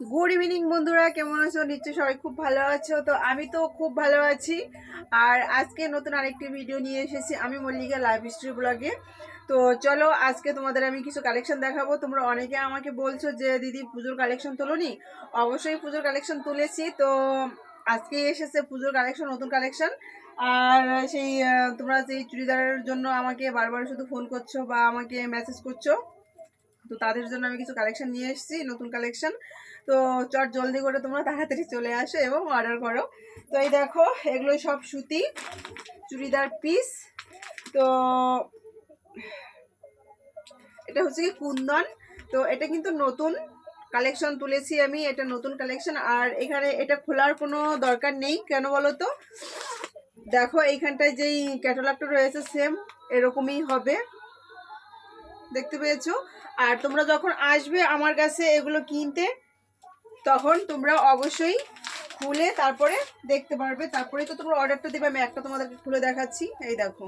Good evening বন্ধুরা। কেমন আছো? নিশ্চয়ই সবাই খুব ভালো আছো। তো আমি তো খুব ভালো আছি। আর আজকে নতুন আরেকটি ভিডিও নিয়ে এসেছি আমি মল্লিকা লাইভ হিস্ট্রি ব্লগে তো চলো, আজকে তোমাদের আমি কিছু কালেকশন দেখাবো। তোমরা অনেকে আমাকে বলছো যে, দিদি, পুজোর কালেকশন তোলোনি? অবশ্যই পুজোর কালেকশন তুলেছি। তো আজকে এসেছে পুজোর কালেকশন নতুন কালেকশন আর সেই তোমরা সেই চুড়িদারের জন্য আমাকে বারবার শুধু ফোন করছ বা আমাকে মেসেজ করছ। তো তাদের জন্য আমি কিছু কালেকশন নিয়ে এসেছি, নতুন কালেকশন তো চট জলদি করে তোমরা তাড়াতাড়ি চলে আসো এবং অর্ডার করো। তো এই দেখো এগুলো সব সুতি, চুড়িদার পিস তো এটা হচ্ছে কি কুন্দন। তো এটা কিন্তু নতুন কালেকশন তুলেছি আমি, এটা নতুন কালেকশন আর এখানে এটা খোলার কোনো দরকার নেই, কেন বলো তো? দেখো, এইখানটায় যেই ক্যাটালগটা রয়েছে সেম এরকমই হবে। দেখতে পেয়েছ। আর তোমরা যখন আসবে আমার কাছে এগুলো কিনতে, তখন তোমরা অবশ্যই খুলে তারপরে দেখতে পারবে। তারপরে তো তোমরা অর্ডারটা দেবে, আমি একটা তোমাদেরকে খুলে দেখাচ্ছি। এই দেখো।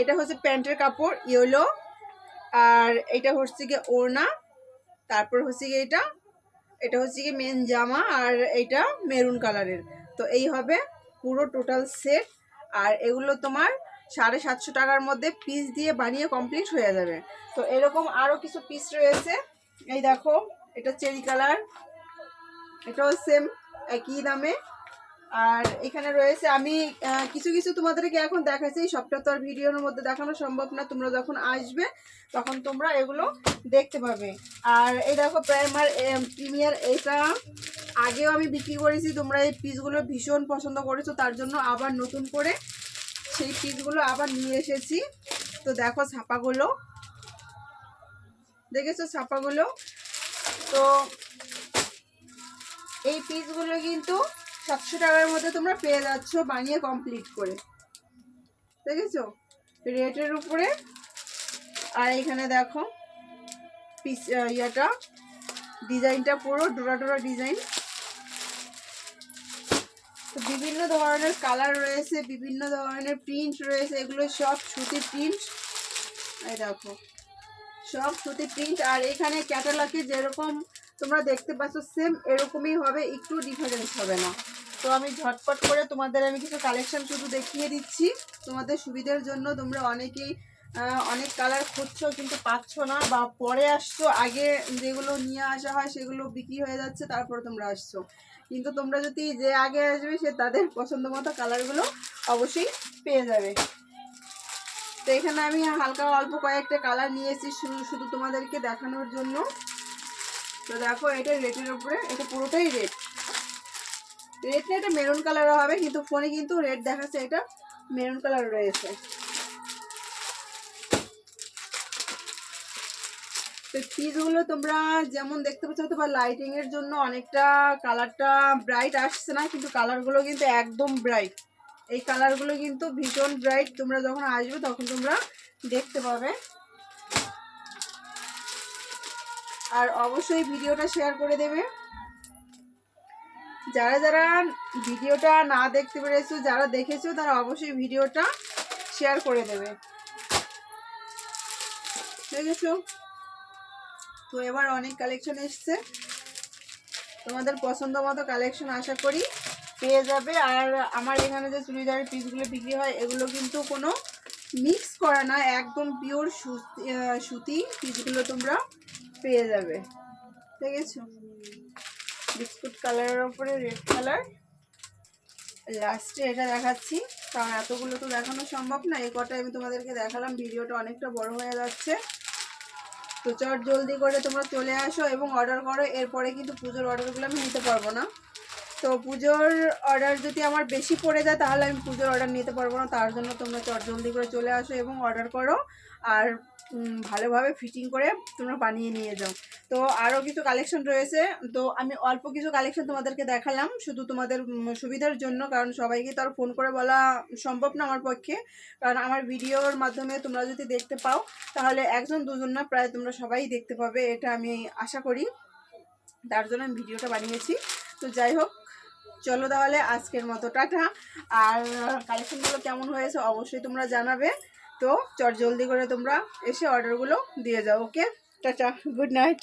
এটা হচ্ছে প্যান্টের কাপড়, ইয়েলো। আর এটা হচ্ছে গিয়ে ওড়না। তারপর হচ্ছে গিয়ে এটা এটা হচ্ছে গিয়ে মেন জামা আর এটা মেরুন কালারের তো এই হবে পুরো টোটাল সেট আর এগুলো তোমার সাড়ে সাতশো টাকার মধ্যে পিস দিয়ে বানিয়ে কমপ্লিট হয়ে যাবে। তো এরকম আরও কিছু পিস রয়েছে। এই দেখো, এটা চেরি কালার এটাও সেম একই দামে। আর এখানে রয়েছে, আমি কিছু কিছু তোমাদেরকে এখন দেখাচ্ছি। সবটা তো আর ভিডিওর মধ্যে দেখানো সম্ভব না। তোমরা যখন আসবে, তখন তোমরা এগুলো দেখতে পাবে। আর এই দেখো প্রাইমার প্রিমিয়ার এটা আগেও আমি বিক্রি করেছি। তোমরা এই পিসগুলো ভীষণ পছন্দ করেছ। তার জন্য আবার নতুন করে সেই পিসগুলো আবার নিয়ে এসেছি। তো দেখো ছাপাগুলো। দেখেছ ছাপাগুলো? তো এই পিসগুলো কিন্তু সাতশো টাকার মধ্যে তোমরা পেয়ে যাচ্ছ বানিয়ে কমপ্লিট করে। দেখেছ? রেটের উপরে। আর এখানে দেখো, পিস ইয়েটা। ডিজাইনটা পুরো ডোরা ডোরা ডিজাইন। বিভিন্ন ধরনের কালার রয়েছে, বিভিন্ন ধরনের প্রিন্ট রয়েছে, এগুলো সব সুতির প্রিন্ট এই দেখো, সব সুতি প্রিন্ট আর এখানে ক্যাটালগে যেরকম তোমরা দেখতে পাচ্ছ সেম এরকমই হবে, একটু ডিফারেন্স হবে না। তো আমি ঝটপট করে তোমাদের আমি কিছু কালেকশন শুধু দেখিয়ে দিচ্ছি। তোমাদের সুবিধার জন্য তোমরা অনেকেই অনেক কালার খুঁজছো, কিন্তু পাচ্ছ না, বা পরে আসছো, আগে যেগুলো নিয়ে আসা হয় সেগুলো বিক্রি হয়ে যাচ্ছে, তারপর তোমরা আসছো। কিন্তু তোমরা যদি যে আগে আসবে, সে তাদের পছন্দ মতো কালারগুলো অবশ্যই পেয়ে যাবে। তো এখানে আমি হালকা অল্প কয়েকটা কালার নিয়েছি শুধু শুধু তোমাদেরকে দেখানোর জন্য। তো দেখো, এটা রেটের উপরে, এটা পুরোটাই রেড রেডটা এটা মেরুন কালারও হবে, কিন্তু ফোনে কিন্তু রেড দেখাচ্ছে, এটা মেরুন কালার রয়েছে। তো পিসগুলো তোমরা যেমন দেখতে পাচ্ছ হয়তো বা লাইটিং এর জন্য অনেকটা কালারটা ব্রাইট আসছে না, কিন্তু কালারগুলো কিন্তু একদম ব্রাইট এই কালারগুলো কিন্তু ভীষণ ব্রাইট তোমরা যখন আসবে তখন তোমরা দেখতে পাবে। আর অবশ্যই ভিডিওটা শেয়ার করে দেবে। যারা যারা ভিডিওটা না দেখতে পেরেছ, যারা দেখেছ, তারা অবশ্যই ভিডিওটা শেয়ার করে দেবে। দেখেছ? তো এবার অনেক কালেকশন এসছে। তোমাদের পছন্দ মতো কালেকশন আশা করি পেয়ে যাবে। আর আমার এখানে যে চুড়িদারের পিসগুলো বিক্রি হয়, এগুলো কিন্তু কোনো মিক্স করা না, একদম পিওর সুতি পিসগুলো তোমরা পেয়ে যাবে। ঠিক আছে বিস্কুট কালারের ওপরে রেড কালার লাস্টে এটা দেখাচ্ছি, কারণ এতগুলো তো দেখানো সম্ভব না। এই কটা আমি তোমাদেরকে দেখালাম, ভিডিওটা অনেকটা বড় হয়ে যাচ্ছে। তো চট জলদি করে তোমরা চলে আসো এবং অর্ডার করো, এরপরে কিন্তু পুজোর অর্ডারগুলো আমি নিতে পারব না। তো পুজোর অর্ডার যদি আমার বেশি পড়ে যায়, তাহলে আমি পুজোর অর্ডার নিতে পারব না। তার জন্য তোমরা চট জলদি করে চলে আসো এবং অর্ডার করো। আর ভালোভাবে ফিটিং করে তোমরা বানিয়ে নিয়ে যাও। তো আরও কিছু কালেকশন রয়েছে। তো আমি অল্প কিছু কালেকশন তোমাদেরকে দেখালাম, শুধু তোমাদের সুবিধার জন্য, কারণ সবাইকে তো আর ফোন করে বলা সম্ভব না আমার পক্ষে। কারণ আমার ভিডিওর মাধ্যমে তোমরা যদি দেখতে পাও, তাহলে একজন দুজন না, প্রায় তোমরা সবাই দেখতে পাবে, এটা আমি আশা করি। তার জন্য আমি ভিডিওটা বানিয়েছি। তো যাই হোক, চলো তাহলে আজকের মতো, টাটা। আর কালেকশনগুলো কেমন হয়েছে অবশ্যই তোমরা জানাবে। তো চট জলদি করে তোমরা এসে অর্ডারগুলো দিয়ে যাও ওকে টাটা গুড নাইট